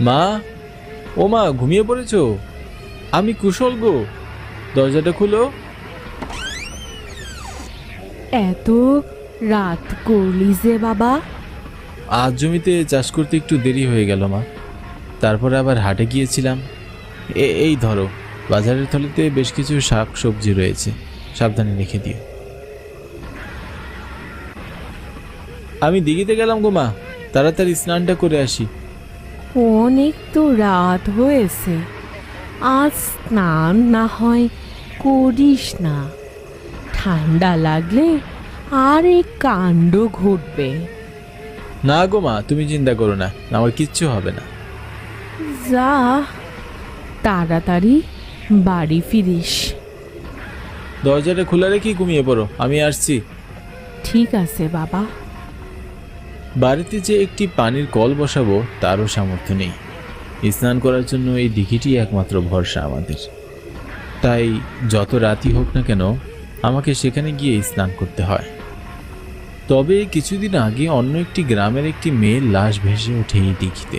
মা ও মা ঘুমিয়ে পড়েছো? আমি কুশল গো। দরজাটা খুলো। এত রাত করলি যে বাবা। আজ জমিতে চাষ করতে একটু দেরি হয়ে গেল মা। তারপরে আবার হাটে গিয়েছিলাম। এই ধরো বাজারের থলিতে বেশ কিছু শাক সবজি রয়েছে। সাবধানে রেখে দিও। আমি দিঘিতে গেলাম গো মা। তাড়াতাড়ি স্নানটা করে আসি। অনেক তো রাত হয়েছে। আজ স্নান না হয় করিস না। ঠান্ডা লাগলে আর এই কাণ্ড ঘটবে। না গো মা তুমি চিন্তা করো না আমার কিচ্ছু হবে না। যা তাড়াতাড়ি বাড়ি ফিরিস। দরজাটা খোলা রেখে ঘুমিয়ে পড়ো আমি আসছি। ঠিক আছে বাবা। বাড়িতে যে একটি পানির কল বসাবো, তারও সামর্থ্য নেই। স্নান করার জন্য এই দিঘিটি একমাত্র ভরসা আমাদের। তাই যত রাতই হোক না কেন, আমাকে সেখানে গিয়ে স্নান করতে হয়। তবে কিছুদিন আগে অন্য একটি গ্রামের একটি মেয়ের লাশ ভেসে ওঠে এই দিঘিতে।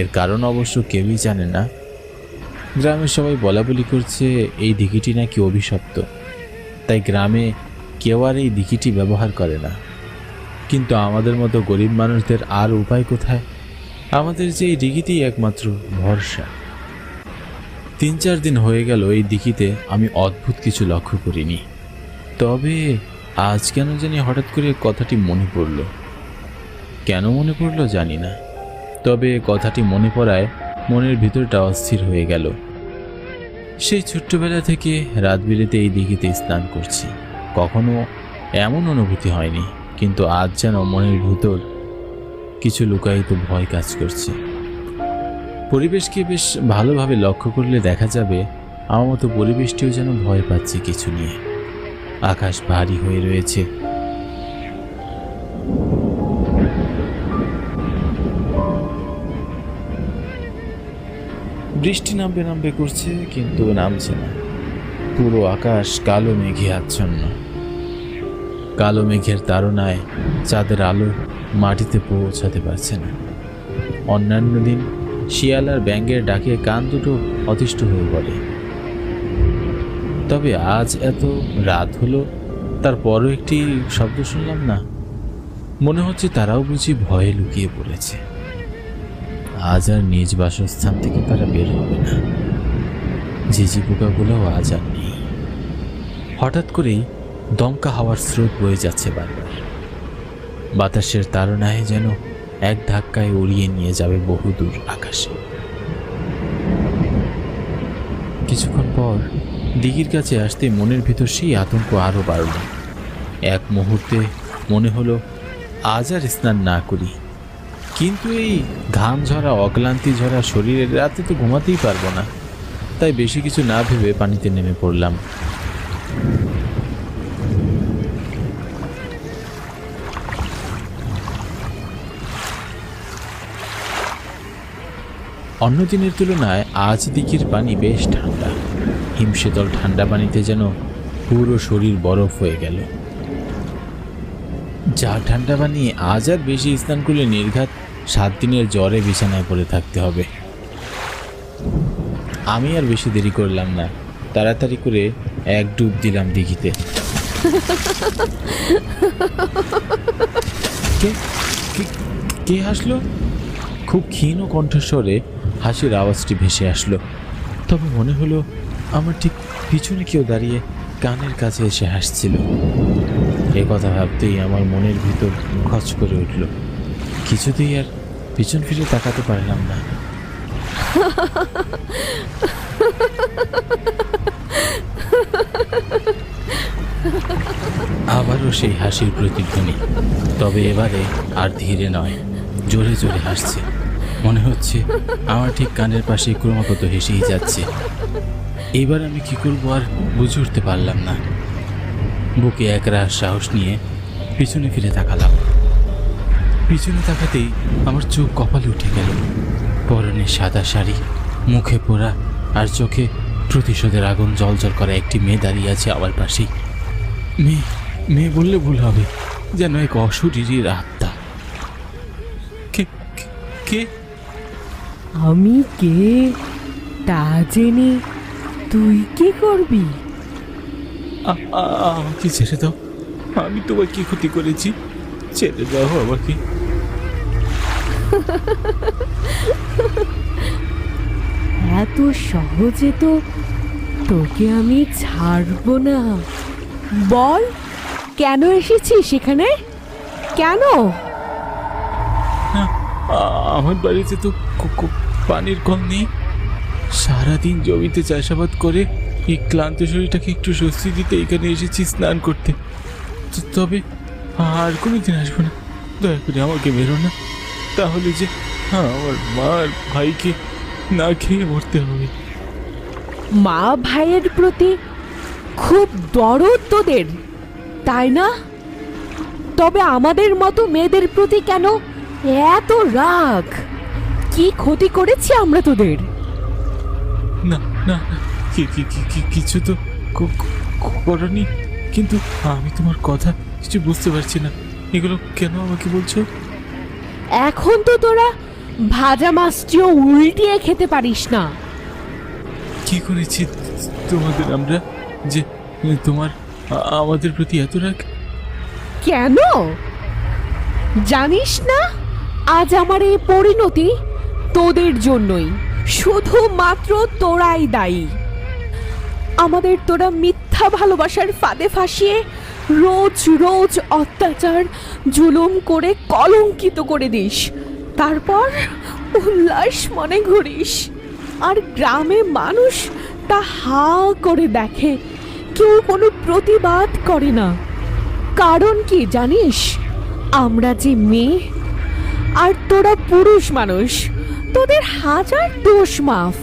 এর কারণ অবশ্য কেউই জানে না। গ্রামের সবাই বলা বলি করছে, এই দিঘিটি নাকি অভিশপ্ত। তাই গ্রামে কেউ আর এই দিঘিটি ব্যবহার করে না। কিন্তু আমাদের মতো গরিব মানুষদের আর উপায় কোথায়? আমাদের যে এই দিঘিতেই একমাত্র ভরসা। তিন চার দিন হয়ে গেল এই দিঘিতে আমি অদ্ভুত কিছু লক্ষ্য করিনি। তবে আজ কেন জানি হঠাৎ করে কথাটি মনে পড়ল। কেন মনে পড়ল জানি না। তবে কথাটি মনে পড়ায় মনের ভিতরটা অস্থির হয়ে গেল। সেই ছোট্টবেলা থেকে রাত বিরেতে এই দিঘিতে স্নান করছি। কখনো এমন অনুভূতি হয়নি। কিন্তু আজ যেন মনের ভিতর কিছু লুকায়িত ভয় কাজ করছে। পরিবেশকে বেশ ভালোভাবে লক্ষ্য করলে দেখা যাবে আমার মতো পরিবেশটিও যেন ভয় পাচ্ছে কিছু নিয়ে। আকাশ ভারী হয়ে রয়েছে। বৃষ্টি নামবে নামবে করছে, কিন্তু নামছে না। পুরো আকাশ কালো, মেঘে আচ্ছন্ন। কালো মেঘের তাড়নায় চাঁদের আলো মাটিতে পৌঁছাতে পারছে না। অন্যান্য দিন শিয়াল আর ব্যাঙ্গের ডাকে কান দুটো অতিষ্ঠ হয়ে পড়ে তবে আজ এত রাত হলো তারপরও একটি শব্দ শুনলাম না। মনে হচ্ছে তারাও বুঝি ভয়ে লুকিয়ে পড়েছে। আজ আর নিজ বাসস্থান থেকে তারা বের হবে না। ঝিঝি পোকাগুলোও আজ আর নেই। হঠাৎ করেই দমকা হাওয়ার স্রোত বয়ে যাচ্ছে বারবার। বাতাসের তাড়নায় যেন এক ধাক্কায় উড়িয়ে নিয়ে যাবে বহুদূর আকাশে। কিছুক্ষণ পর দিঘির কাছে আসতে মনের ভিতর সেই আতঙ্ক আরও বাড়ল। এক মুহূর্তে মনে হলো, আজ আর স্নান না করি। কিন্তু এই ঘাম ঝরা, অক্লান্তি ঝরা শরীরের রাতে তো ঘুমাতেই পারব না। তাই বেশি কিছু না ভেবে পানিতে নেমে পড়লাম। অন্য দিনের তুলনায় আজ দিঘির পানি বেশ ঠান্ডা। হিমশীতল ঠান্ডা পানিতে যেন পুরো শরীর বরফ হয়ে গেল। যা ঠান্ডা পানি আজ আর বেশি স্নান করলে নির্ঘাত সাত দিনের জ্বরে বিছানায় পড়ে থাকতে হবে। আমি আর বেশি দেরি করলাম না। তাড়াতাড়ি করে এক ডুব দিলাম দিঘিতে। কে, কে- হাসলো? খুব ক্ষীণ কণ্ঠস্বরে হাসির আওয়াজটি ভেসে আসলো। তবে মনে হলো, আমার ঠিক পিছনে কেউ দাঁড়িয়ে কানের কাছে এসে হাসছিল। এ কথা ভাবতেই আমার মনের ভিতর খচ করে উঠল। কিছুতেই আর পিছন ফিরে তাকাতে পারলাম না। আবারও সেই হাসির প্রতিধ্বনি। তবে এবারে আর ধীরে নয়, জোরে জোরে হাসছে। মনে হচ্ছে আমার ঠিক কানের পাশে ক্রমাগত হেসেই যাচ্ছে। এবার আমি কি করব আর বুঝে উঠতে পারলাম না। বুকে একরাশ সাহস নিয়ে পিছনে ফিরে তাকালাম। পিছনে তাকাতেই আমার চোখ কপালে উঠে গেল। পরনে সাদা শাড়ি, মুখে পোড়া আর চোখে প্রতিশোধের আগুন জলজল করা একটি মেয়ে দাঁড়িয়ে আছে আমার পাশেই। মেয়ে মেয়ে বললে ভুল হবে, যেন এক অশরীরীর আত্মা। কে- কে? আমি কে? তা জেনে তুই কি করবি? আমাকে ছেড়ে দাও। আমি তোমার কি ক্ষতি করেছি? ছেড়ে দাও আমাকে। এত সহজে তো তোকে আমি ছাড়বো না। বল কেন এসেছিস সেখানে? কেন? আমার বাড়িতে তো পানির কম নেই সারাদিন জমিতে চাষাবাদ করে এই ক্লান্ত শরীরটাকে একটু স্বস্তি দিতে এখানে এসেছি স্নান করতে। তবে আর কোনো দিন আসব না। দয়া করে আমাকে বেরো না। তাহলে যে হ্যাঁ আমার মা আর ভাইকে না খেয়ে মরতে হবে। মা ভাইয়ের প্রতি খুব দরদ তোদের, তাই না? তবে আমাদের মতো মেয়েদের প্রতি কেন এত রাগ? কি ক্ষতি করেছি আমরা তোদের? না না না, কি- কি- কি- কি- কিছু তো করনি। কিন্তু আমি তোমার কথা কিছু বুঝতে পারছি না। এগুলো কেন আমাকে বলছো? এখন তো তোরা ভাজা মাছটিও উল্টিয়ে খেতে পারিস না। কি করেছি তোমাদের আমরা? যে তোমার আমাদের প্রতি এত রাগ? কেন? জানিস না? আজ আমার এই পরিণতি তোদের জন্যই। শুধুমাত্র তোরাই দায়ী। আমাদের তোরা মিথ্যা ভালোবাসার ফাঁদে ফাঁসিয়ে রোজ রোজ অত্যাচার জুলুম করে কলঙ্কিত করে দিস। তারপর উল্লাস মনে ঘুরিস আর গ্রামে মানুষ তা হা করে দেখে। কেউ কোনো প্রতিবাদ করে না। কারণ কি জানিস? আমরা যে মেয়ে, আর তোরা পুরুষ মানুষ। তোদের হাজার দোষ মাফ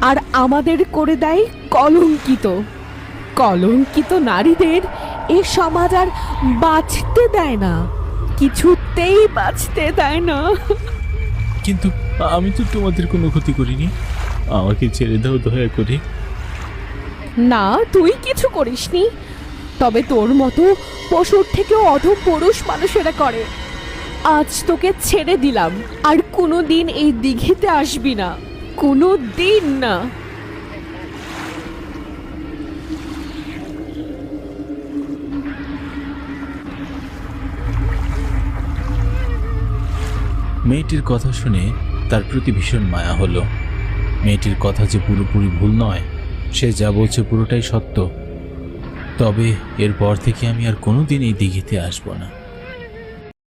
আর আমাদের করে দেয় কলঙ্কিত। কলঙ্কিত নারীদের এ সমাজ আর বাঁচতে দেয় না কিছুতেই বাঁচতে দেয় না। কিন্তু আমি তো তোমাদের কোনো ক্ষতি করিনি। আমাকে ছেড়ে দাও দয়া করে। না তুই কিছু করিসনি। তবে তোর মতো পশুর থেকেও অধম পুরুষ মানুষেরা করে। আজ তোকে ছেড়ে দিলাম, আর কোনো দিন এই দিঘিতে আসবি না কোনো দিন না। মেয়েটির কথা শুনে তার প্রতি ভীষণ মায়া হলো। মেয়েটির কথা যে পুরোপুরি ভুল নয়, সে যা বলছে পুরোটাই সত্য। তবে এরপর থেকে আমি আর কোনোদিন এই দিঘিতে আসব না।